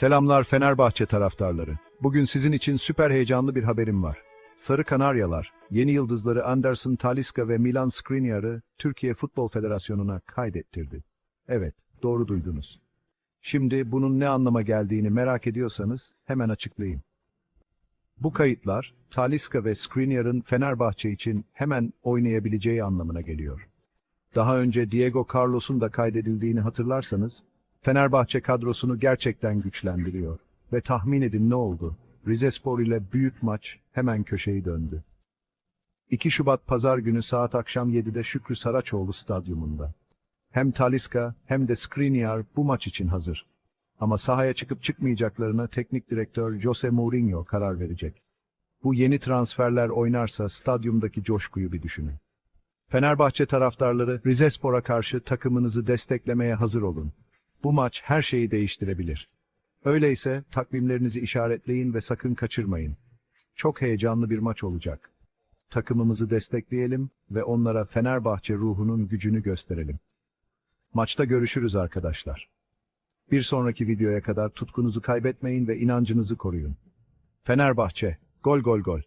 Selamlar Fenerbahçe taraftarları. Bugün sizin için süper heyecanlı bir haberim var. Sarı Kanaryalar, yeni yıldızları Anderson Talisca ve Milan Skriniar'ı Türkiye Futbol Federasyonu'na kaydettirdi. Evet, doğru duydunuz. Şimdi bunun ne anlama geldiğini merak ediyorsanız hemen açıklayayım. Bu kayıtlar, Talisca ve Skriniar'ın Fenerbahçe için hemen oynayabileceği anlamına geliyor. Daha önce Diego Carlos'un da kaydedildiğini hatırlarsanız, Fenerbahçe kadrosunu gerçekten güçlendiriyor. Ve tahmin edin ne oldu? Rizespor ile büyük maç hemen köşeyi döndü. 2 Şubat Pazar günü saat akşam 7'de Şükrü Saraçoğlu stadyumunda. Hem Talisca hem de Skriniar bu maç için hazır. Ama sahaya çıkıp çıkmayacaklarına teknik direktör Jose Mourinho karar verecek. Bu yeni transferler oynarsa stadyumdaki coşkuyu bir düşünün. Fenerbahçe taraftarları Rizespor'a karşı takımınızı desteklemeye hazır olun. Bu maç her şeyi değiştirebilir. Öyleyse takvimlerinizi işaretleyin ve sakın kaçırmayın. Çok heyecanlı bir maç olacak. Takımımızı destekleyelim ve onlara Fenerbahçe ruhunun gücünü gösterelim. Maçta görüşürüz arkadaşlar. Bir sonraki videoya kadar tutkunuzu kaybetmeyin ve inancınızı koruyun. Fenerbahçe, gol gol gol.